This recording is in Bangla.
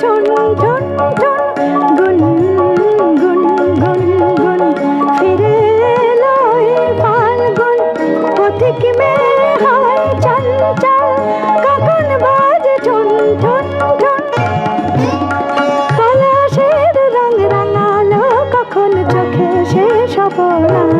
ঢুন ঢুন ঢুন গুন গুন গুন গুন। ফিরে এলো ফাল্গুন পথিক মেরে হাওয়ায় চল চল কখন বাজ ঢুন ঢুন ঢুন পলাশের রং রাঙালো, কখন চোখে সে সপনা।